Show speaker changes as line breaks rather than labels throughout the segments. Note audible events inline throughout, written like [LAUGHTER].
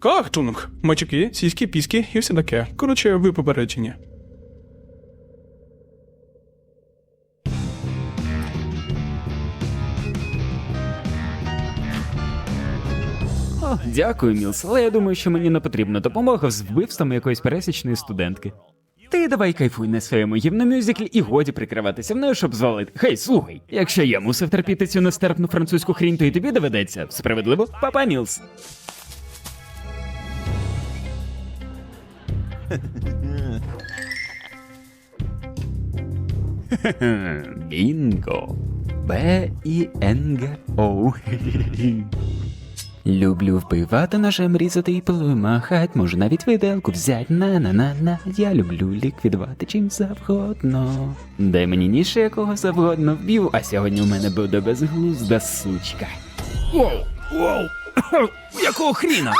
Кахтунг, мачки, сіськи, піски і все таке. Коротше, ви попереджені.
Дякую, Мілс, але я думаю, що мені не потрібна допомога з вбивством якоїсь пересічної студентки. Ти давай кайфуй на своєму гімномюзиклі і годі прикриватися мною, щоб звалити. Хей, слухай, якщо я мусив терпіти цю нестерпну французьку хрінь, то і тобі доведеться. Справедливо? Папа Мілс. [LAUGHS] Бінго. Б-І-Н-Г-О. [LAUGHS] Люблю вбивати ножем різати і пилою махать, можу навіть виделку взять на-на-на-на. Я люблю ліквідувати чим завгодно. Дай мені ніж якого завгодно вб'ю, а сьогодні у мене буде безглузда сучка. Воу, воу, [COUGHS] якого хріна?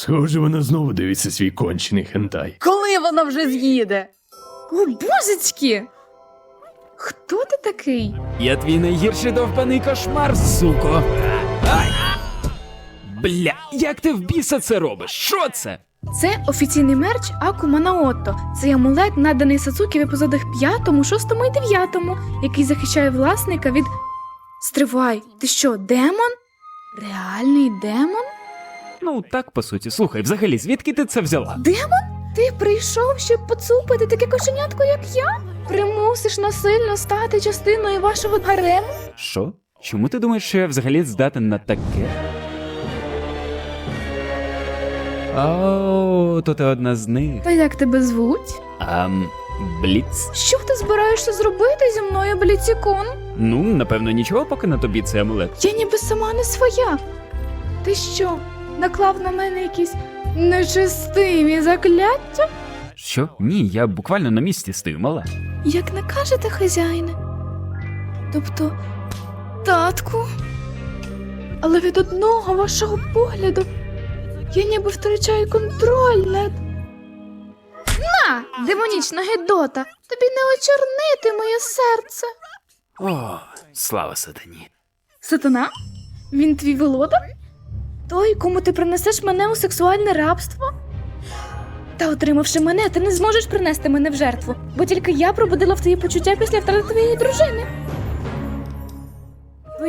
Схоже, вона знову дивиться свій кончений хентай.
Коли вона вже з'їде? О, божечки! Хто ти такий?
Я твій найгірший довбаний кошмар, суко. Ай! Бля, як ти в біса це робиш? Що це?
Це офіційний мерч Акума Наото. Це амулет, наданий Сацукі в епізодах 5, 6 і 9, який захищає власника від. Стривай, ти що, демон? Реальний демон?
Ну, так по суті. Слухай, взагалі, звідки ти це взяла?
Демон? Ти прийшов, щоб поцупити таке кошенятко, як я? Примусиш насильно стати частиною вашого гарему?
Що? Чому ти думаєш, що я взагалі здатен на таке? О, то ти одна з них.
Та як тебе звуть?
Ам, Бліц?
Що ти збираєшся зробити зі мною, Бліцікун?
Ну, напевно, нічого, поки на тобі цей амулет.
Я ніби сама не своя. Ти що, наклав на мене якісь нечестиві закляття?
Що? Ні, я буквально на місці стою, мала.
Як накажете, хазяїне? Тобто, татку? Але від одного вашого погляду я ніби втрачаю контроль над. На, демонічна гидота! Тобі не очорнити моє серце.
О, слава сатані.
Сатана? Він твій володар? Той, кому ти принесеш мене у сексуальне рабство? Та отримавши мене, ти не зможеш принести мене в жертву, бо тільки я пробудила в твої почуття після втрати твоєї дружини.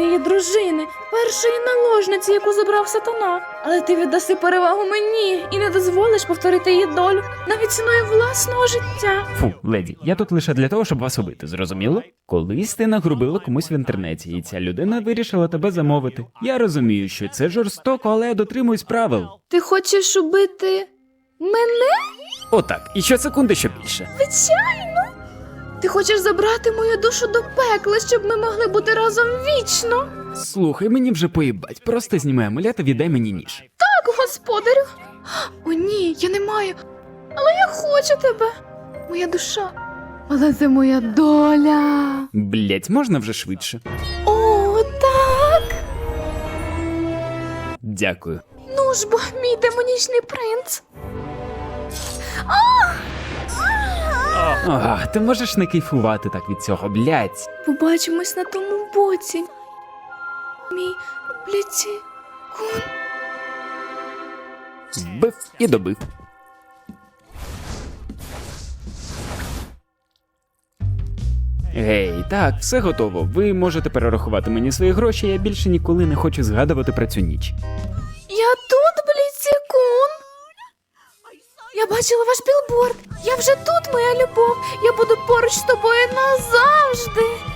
Твоєї дружини, першої наложниці, яку забрав сатана. Але ти віддаси перевагу мені і не дозволиш повторити її долю навіть ціною власного життя.
Фу, леді, я тут лише для того, щоб вас убити, зрозуміло? Колись ти нагрубила комусь в інтернеті, і ця людина вирішила тебе замовити. Я розумію, що це жорстоко, але я дотримуюсь правил.
Ти хочеш убити мене?
Отак, і щосекунди, що більше.
Звичайно. Ти хочеш забрати мою душу до пекла, щоб ми могли бути разом вічно?
Слухай, мені вже поїбать, просто знімай амулет і віддай мені ніж.
Так, господарю. О, ні, я не маю. Але я хочу тебе. Моя душа. Але це моя доля.
Блять, можна вже швидше.
О, так.
Дякую.
Ну ж бо, мій демонічний принц.
Ага, ти можеш не кайфувати так від цього, блять.
Побачимось на тому боці. Мій бліці. Кун.
Вбив і добив. Гей, так, все готово. Ви можете перерахувати мені свої гроші, я більше ніколи не хочу згадувати про цю ніч.
Я тут, Бліцікун. Я бачила ваш білборд. Я вже тут, моя любов. Я буду поруч з тобою назавжди.